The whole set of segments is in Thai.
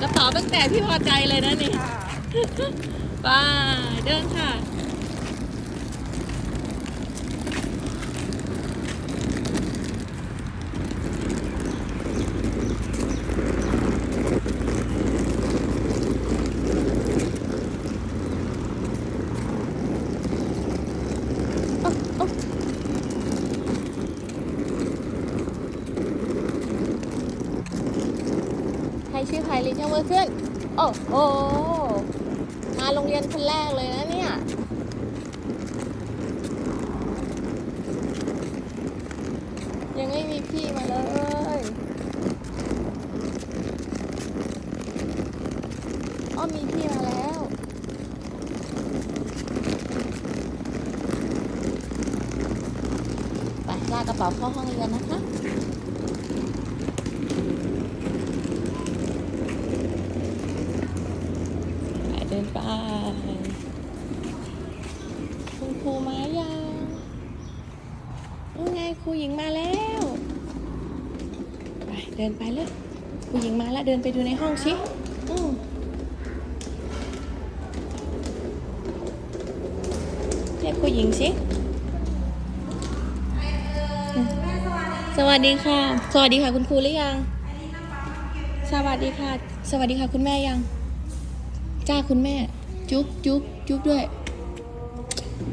กระเป๋าตั้งแต่พี่พอใจเลยนะนี่ค่ะไปเดินค่ะ ชื่อใครลินยกมือขึ้น โอ้โหมาโรงเรียนคนแรกเลยนะเนี่ยยังไม่มีพี่มาเลยอ้อมีพี่มาแล้ว ไปลากกระเป๋าเข้าห้องเรียนนะคะ ไปเดินไปคุณครูมายังยังไงครูหญิงมาแล้วไปเดินไปเลยครูหญิงมาแล้วเดินไปดูในห้องสิอืมเรียกครูหญิงสิอืมสวัสดีค่ะ สวัสดีค่ะคุณครูหรือยัง สวัสดีค่ะ สวัสดีค่ะคุณแม่ยัง จ้าคุณแม่ จุ๊บจุ๊บจุ๊บด้วย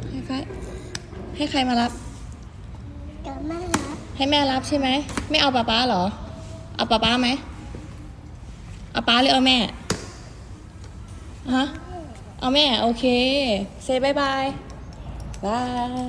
ให้ใครให้ใครมารับกับแม่ครับให้แม่รับใช่ไหมไม่เอาป๊าป๊าเหรอ เอาป๊าป๊าไหมเอาป๊าหรือเอาแม่ฮะเอาแม่ โอเคเซบายบายบาย